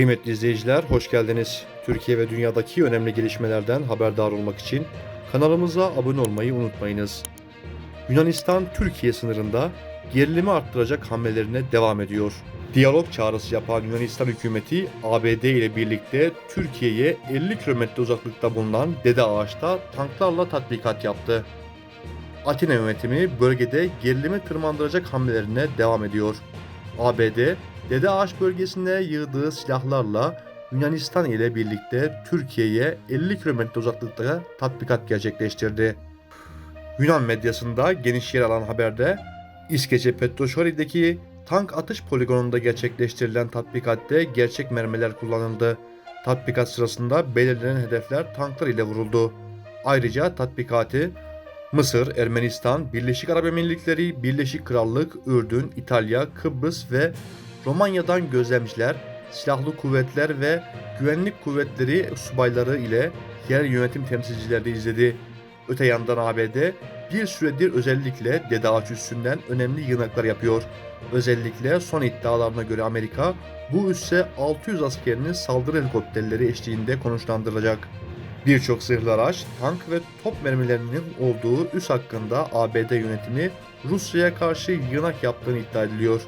Kıymetli izleyiciler, hoş geldiniz. Türkiye ve dünyadaki önemli gelişmelerden haberdar olmak için kanalımıza abone olmayı unutmayınız. Yunanistan-Türkiye sınırında gerilimi arttıracak hamlelerine devam ediyor. Diyalog çağrısı yapan Yunanistan hükümeti ABD ile birlikte Türkiye'ye 50 kilometre uzaklıkta bulunan Dede Ağaç'ta tanklarla tatbikat yaptı. Atina yönetimi bölgede gerilimi tırmandıracak hamlelerine devam ediyor. ABD, Dede Ağaç bölgesine yığdığı silahlarla Yunanistan ile birlikte Türkiye'ye 50 kilometre uzaklıkta tatbikat gerçekleştirdi. Yunan medyasında geniş yer alan haberde İskece Petroşori'deki tank atış poligonunda gerçekleştirilen tatbikatte gerçek mermiler kullanıldı. Tatbikat sırasında belirlenen hedefler tanklar ile vuruldu. Ayrıca tatbikatı Mısır, Ermenistan, Birleşik Arap Emirlikleri, Birleşik Krallık, Ürdün, İtalya, Kıbrıs ve Romanya'dan gözlemciler, silahlı kuvvetler ve güvenlik kuvvetleri subayları ile yerel yönetim temsilcileri izledi. Öte yandan ABD bir süredir özellikle Dede Ağaç üssünden önemli yığınaklar yapıyor. Özellikle son iddialarına göre Amerika bu üsse 600 askerinin saldırı helikopterleri eşliğinde konuşlandırılacak. Birçok zırhlı araç, tank ve top mermilerinin olduğu üs hakkında ABD yönetimi Rusya'ya karşı yığınak yaptığını iddia ediliyor.